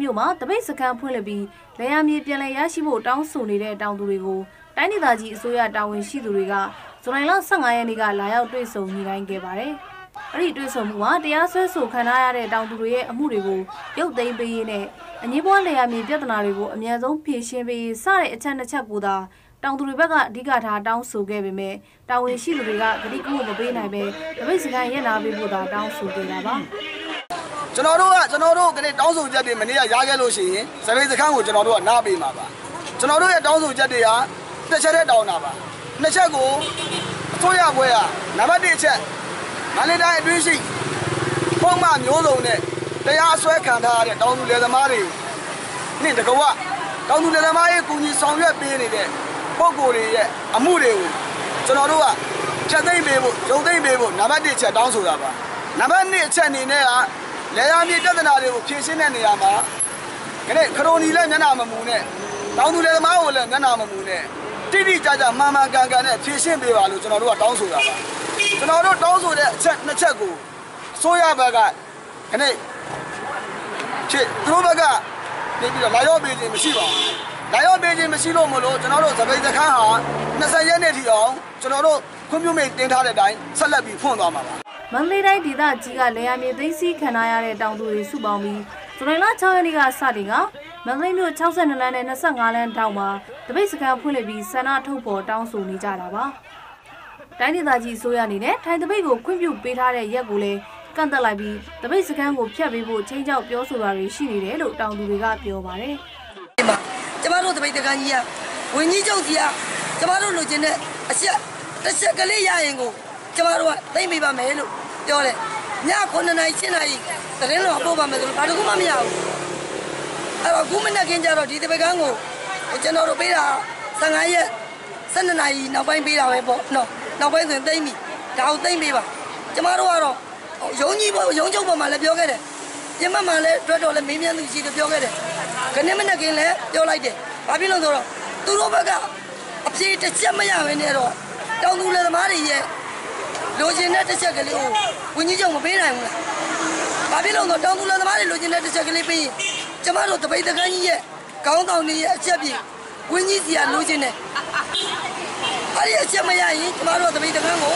မြို့မှာတပိတ်စခန်းဖွင့်လှစ်ပြီးလေယာမြေပြန်လည်ရရှိဖို့တောင်းဆိုနေတဲ့တောင်သူတွေကိုတိုင်းဒေသကြီးအစိုးရတာဝန်ရှိသူတွေကဇူလိုင်လ15ရက်နေ့ကလာရောက်တွေ့ဆုံညှိနှိုင်းခဲ့ပါတယ်။အဲ့ဒီတွေ့ဆုံမှုမှာတရားစွဲဆိုခံထားရတဲ့တောင်သူတွေရဲ့အမှုတွေကိုရုပ်သိမ်းပေးရေးနဲ့အငြင်းပွားလေယာမြေပြဿနာတွေကိုအမြန်ဆုံးဖြေရှင်းပေးရေးစတဲ့အချက်နှစ်ချက်ကိုသာတောင်သူတွေဘက်ကအဓိကထားတောင်းဆိုခဲ့ပေမဲ့တာဝန်ရှိသူတွေကဂတိကမှုမပေးနိုင်ပဲတပိတ်စခန်းရက်နာပေးဖို့သာတောင်းဆိုခဲ့တာပါ။ ကျွန်တော်တို့ကကျွန်တော်တို့ကနေ့တောင်းဆိုချက်တွေမနေ့ကရခဲ့လို့ရှိရင်စပိတ်စခန်းကိုကျွန်တော်တို့ကနားပေးမှာပါကျွန်တော်တို့ရဲ့တောင်းဆိုချက်တွေကတစ်ချက်တည်းတောင်းတာပါနှစ်ချက်ကိုအစိုးရဘွဲကနံပါတ်1ချက်မန္တလေးတိုင်းအတွင်းရှိပုံမှန်မျိုးစုံနဲ့တရားစွဲခံထားရတဲ့တောင်းသူလယ်သမားတွေနဲ့တကဝတောင်းသူလယ်သမားရဲ့ကူညီဆောင်ရွက်ပေးနေတဲ့ပုံကိုယ်တွေရဲ့အမှုတွေကိုကျွန်တော်တို့ကချက်သိမ့်ပေးဖို့ရုံသိမ့်ပေးဖို့နံပါတ်1ချက်တောင်းဆိုတာပါနံပါတ်2အချက်အနေနဲ့က လေယာဉ်မြေပြဿနာတွေကိုဖြေရှင်းတဲ့နေရာမှာခနဲ့ခရိုနီလည်းမျက်နှာမမူနဲ့တောင်းသူလည်းသမားကိုလည်းမျက်နှာမမူနဲ့တိတိကျကျမှန်မှန်ကန်ကန်နဲ့ဖြေရှင်းပေးပါလို့ကျွန်တော်တို့ကတောင်းဆိုတာပါကျွန်တော်တို့တောင်းဆိုတဲ့အချက်နှစ်ချက်ကိုအစိုးရဘက်ကခနဲ့ချစ်သူတို့ဘက်ကနေပြီးတော့လာရောက်ပေးခြင်းမရှိပါဘူးလာရောက်ပေးခြင်းမရှိလို့မလို့ကျွန်တော်တို့သပိတ်စခန်းဟာ20ရက်နေ့ထိအောင်ကျွန်တော်တို့ခွင့်ပြုမိတ်တင်ထားတဲ့အတိုင်းဆက်လက်ပြီးဖွင့်သွားမှာပါ မန္တလေးတိုင်းဒေသကြီးကလေယာမြေသိမ်းဆည်းခံရတဲ့တောင်သူတွေစုပေါင်းပြီးဇူလိုင်လ6ရက်နေ့ကစတင်ကမန္တလေးမြို့62လမ်းနဲ့25လမ်းတောင်မှာတပိတ်စခန်းဖွင့်လှစ်ပြီးဆန္ဒထုတ်ဖော်တောင်းဆိုနေကြတာပါ။တိုင်းဒေသကြီးအစိုးရအနေနဲ့ထိုင်တပိတ်ကိုခွင့်ပြုပေးထားတဲ့ရက်ကိုလည်းကန့်သက်လိုက်ပြီးတပိတ်စခန်းကိုဖျက်ပေးဖို့ချင်းချောက်ပြောဆိုတာတွေရှိနေတယ်လို့တောင်သူတွေကပြောပါတယ်။ဒီမှာကျမတို့တပိတ်တကန်းကြီးကဝင်းကြီးချုပ်ကြီးကကျမတို့လိုချင်တဲ့အချက်တစ်ချက်ကလေးရရင်ကို ကျမတို့ကသိမ့်ပေးပါမယ်လို့ပြောတယ်ည9နာရီ7နာရီသတင်းတော်ပို့ပါမယ်ဆိုလို့ဘာတစ်ခုမှမရဘူးအဲ့တော့ခုမနေ့ကင်းကြတော့ဒီတပိတ်ကန်းကိုကျွန်တော်တို့ပေးတာ15ရက်12နာရီနောက်ပိုင်းပေးတာပဲပေါ့နော်နောက်ပိုင်းဆိုရင်သိမ့်ပြီဒါကိုသိမ့်ပေးပါကျမတို့ကတော့ရုံးကြီးပေါ့ရုံးချုပ်ပေါ်မှာလည်းပြောခဲ့တယ်ပြင်မမှာလည်းအတွက်တော်လည်းမင်းမြန်းသူရှိတယ်ပြောခဲ့တယ်ခဏမနဲ့ကင်းလဲပြောလိုက်တယ်။ဘာဖြစ်လို့ဆိုတော့သူတို့ဘက်ကအပြေတစ်ချက်မရဘဲနဲ့တော့တောင်သူလယ်သမားတွေရဲ့ လိုချင်တဲ့တစ်ချက်ကလေးကိုဝင်းကြီးချုပ်မပေးနိုင်ဘူးလား။ဘာဖြစ်လို့ဆိုတော့တောင်သူလယ်သမားတွေလိုချင်တဲ့တစ်ချက်ကလေးပေးရင်ကျမတို့တပိတ်တကန်းကြီးရဲ့ကောင်းဆောင်တွေရဲ့အချက်ပြဝင်းကြီးစီကလိုချင်တယ်။အဲ့ဒီအချက်မရရင်ကျမတို့တပိတ်တကန်းကို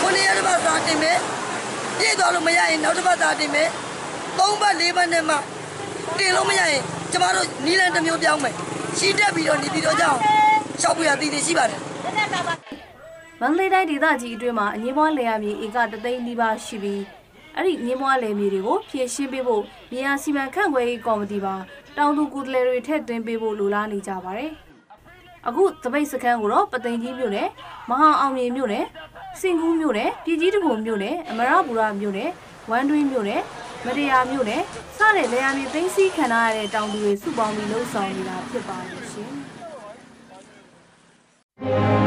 ခုနှစ်ရက်တစ်ပတ်သာတင်မယ်။ပြည့်သွားလို့မရရင်နောက်တစ်ပတ်သာတင်မယ်။သုံးပတ်လေးပတ်နဲ့မှတင်လို့မရရင်ကျမတို့နီးလန်တစ်မျိုးပြောင်းမယ်ရှိတက်ပြီးတော့နေပြီးတော့ကြောင်းရှောက်ပြရတည်တည်ရှိပါတယ် မန္တလေးတိုင်းဒေသကြီးအတွင်းမှာအငြင်းပွားလယ်ယာမြေဧကတသိန်းနီးပါးရှိပြီးအဲ့ဒီအငြင်းပွားလယ်မြေတွေကိုဖြည့်ရှင်းပေးဖို့မြေယာစီမံခန့်ခွဲရေးကော်မတီပါတောင်သူကိုယ်စားလှယ်တွေထည့်သွင်းပေးဖို့လိုလားနေကြပါတယ်။အခုသပိတ်စခန်းကိုတော့ပသိမ်ကြီးမြို့နယ်မဟာအောင်မြေမြို့နယ်စင်ကူးမြို့နယ်ပြည်ကြီးတကူမြို့နယ်အမရပူရမြို့နယ်ဝမ်းတွင်းမြို့နယ်မတရားမြို့နယ်စတဲ့လယ်ယာမြေသိမ်းဆည်းခံရတဲ့တောင်သူတွေစုပေါင်းပြီးလှုပ်ဆောင်နေတာဖြစ်ပါတယ်ရှင်။